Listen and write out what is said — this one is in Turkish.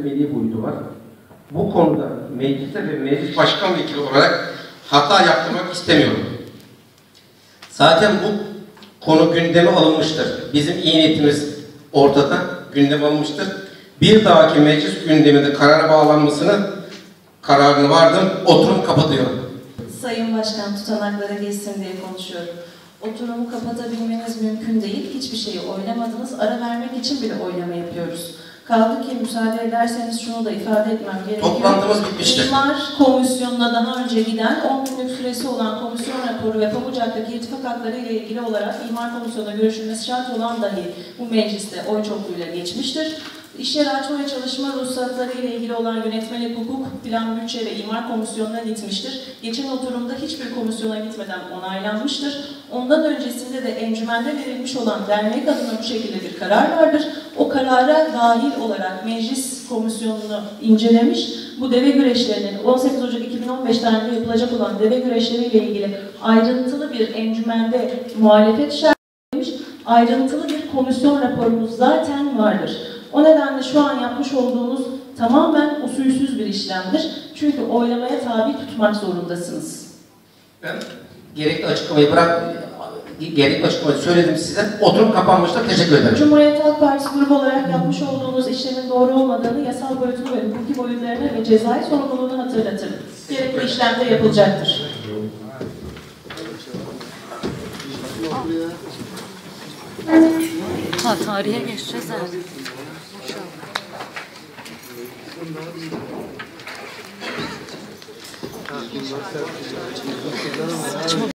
Milli boyutu var. Bu konuda mecliste ve meclis başkan vekili olarak hata yaptırmak istemiyorum. Zaten bu konu gündeme alınmıştır. Bizim iyi niyetimiz ortada, gündeme alınmıştır. Bir dahaki meclis gündeminde karara bağlanmasını kararını vardım, oturum kapatıyorum. Sayın Başkan tutanaklara geçsin diye konuşuyorum. Oturumu kapatabilmeniz mümkün değil. Hiçbir şeyi oylamadınız. Ara vermek için bile oylama yapıyoruz. Kaldı ki müsaade ederseniz şunu da ifade etmem gerekiyor. Toplantımız bitmiştir. İmar Komisyonu'na daha önce giden 10 günlük süresi olan komisyon raporu ve Pamucak'taki irtifak hakları ile ilgili olarak İmar Komisyonu'na görüşülmesi şart olan dahi bu mecliste oy çokluğuyla geçmiştir. İş yeri açma ve çalışma ruhsatları ile ilgili olan yönetmelik hukuk, plan, bütçe ve imar komisyonuna gitmiştir. Geçen oturumda hiçbir komisyona gitmeden onaylanmıştır. Ondan öncesinde de encümende verilmiş olan dernek adına bu şekilde bir karar vardır. O karara dahil olarak meclis komisyonunu incelemiş. Bu deve güreşlerinin 18 Ocak 2015 tarihinde yapılacak olan deve güreşleriyle ilgili ayrıntılı bir encümende muhalefet şerh ayrıntılı bir komisyon raporumuz zaten vardır. O nedenle şu an yapmış olduğunuz tamamen usulsüz bir işlemdir. Çünkü oylamaya tabi tutmak zorundasınız. Ben gerekli açıklamayı bırak, gerekli açıklamayı söyledim size. Oturum kapanmıştır. Teşekkür ederim. Cumhuriyet Halk Partisi grubu olarak yapmış olduğunuz işlemin doğru olmadığını, yasal boyutunu ve hukuki boyutlarını ve cezai sorumluluğunu hatırlatırım. Gerekli işlem de yapılacaktır. Ha tarihe geçeceğiz artık. Saçma